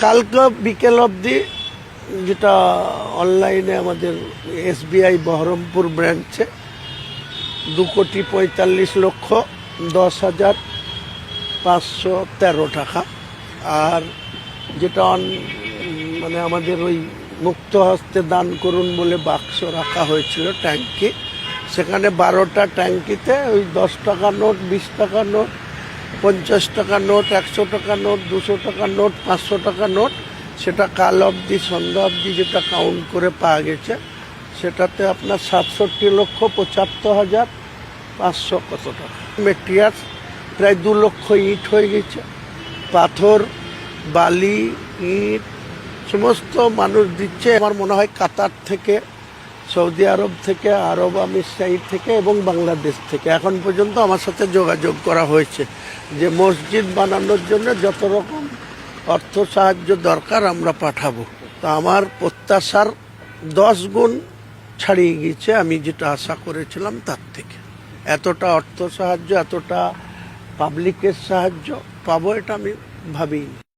কালকে বিকেল অবধি যেটা অনলাইনে আমাদের এসবিআই বহরমপুর ব্রাঞ্চে দু কোটি পঁয়তাল্লিশ লক্ষ দশ হাজার পাঁচশো তেরো টাকা। আর যেটা অন- মানে আমাদের ওই মুক্ত হস্তে দান করুন বলে বাক্স রাখা হয়েছিল ট্যাঙ্কি। সেখানে বারোটা ট্যাঙ্কিতে ওই দশ টাকা নোট, বিশ টাকা নোট পঞ্চাশ টাকা নোট, একশো টাকা নোট, দুশো টাকা নোট, পাঁচশো টাকা নোট, সেটা কাল অবধি, সন্ধ্যা অবধি যেটা কাউন্ট করে পাওয়া গেছে, সেটাতে আপনার সাতষট্টি লক্ষ পঁচাত্তর হাজার পাঁচশো কত টাকা। মেটেরিয়ালস প্রায় দু লক্ষ ইট হয়ে গেছে, পাথর, বালি, ইট, সমস্ত মানুষ দিচ্ছে। আমার মনে হয় কাতার থেকে সৌদি আরব থেকে, আরব আমির সাইড থেকে এবং বাংলাদেশ থেকে। এখন পর্যন্ত আমার সাথে যোগাযোগ করা হয়েছে যে মসজিদ বানানোর জন্য যত রকম অর্থ সাহায্য দরকার আমরা পাঠাবো। তো আমার প্রত্যাশার দশ গুণ ছাড়িয়ে গিয়েছে, আমি যেটা আশা করেছিলাম তার থেকে। এতটা অর্থ সাহায্য, এতটা পাবলিকের সাহায্য পাবো এটা আমি ভাবিনি।